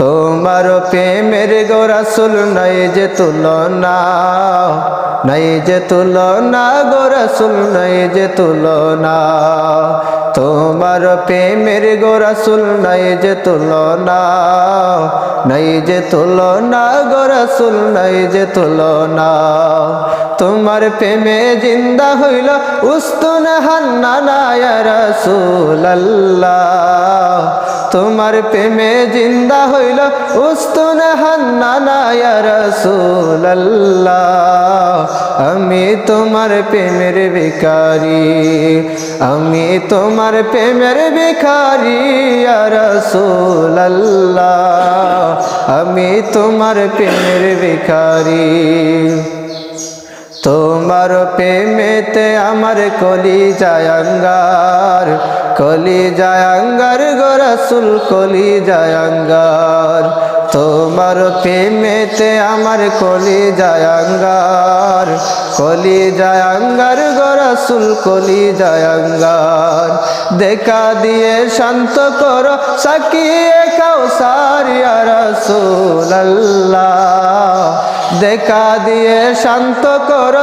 তোমার প্রেমের গোরাসুল নাই যে তুলনা, নাই যে তুলনা গোরাসুল নাই যে তুলনা। তোমার প্রেমের গোরাসুল নাই যে তুলনা, নাই যে তুলনা গোরাসুল নাই যে তুলনা। তোমার প্রেমে জিন্দা হইল উস্তুন হান্না রসুল আল্লাহ তোমার প্রেমে জিন্দা হইল, উস্তুন হান্না রসুল আল্লাহ আমি তোমার প্রেমের ভিখারি, আমি তোমার প্রেমের ভিখারি রসুল আল্লাহ আমি তোমার প্রেমের ভিখারি। তোমার প্রেমেতে আমার কলি জায়াঙ্গার কলি জায়াঙ্গার গোরসুল কলি জায়াঙ্গার তোমার প্রেমেতে আমার কলি জায়াঙ্গার কলি জায়াঙ্গার গোরসুল কলি জায়াঙ্গার দেখা দিয়ে শান্ত করো, সাকিয়ে কাউসারিয়া রসুল আল্লাহ দেখা দিয়ে শান্ত করো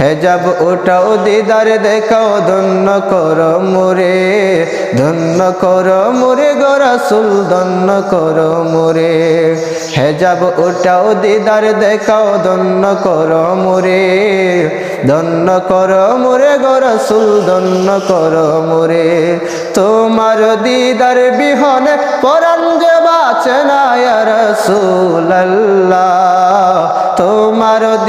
হেজাব ওটাও দিদার, দেখাও ধন্য কর মোরে, ধন্য কর মোরে গরাসুল ধন্য কর মোরে। হেজাব ওটাও দিদার, দেখাও ধন্য কর মোরে, ধন্য কর মোরে গরাসুল ধন্য কর মোরে। তোমার দিদার বিহনে পরাণ যে বাঁচে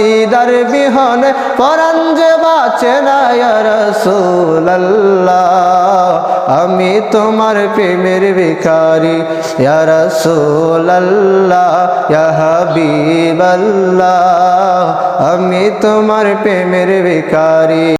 দিদার বিহনে পরাণ যে বাঁচে না রসুল আল্লাহ আমি তোমার প্রেমের ভিখারি রসুল আল্লাহ হাবিব আল্লাহ আমি তোমার প্রেমের ভিখারি।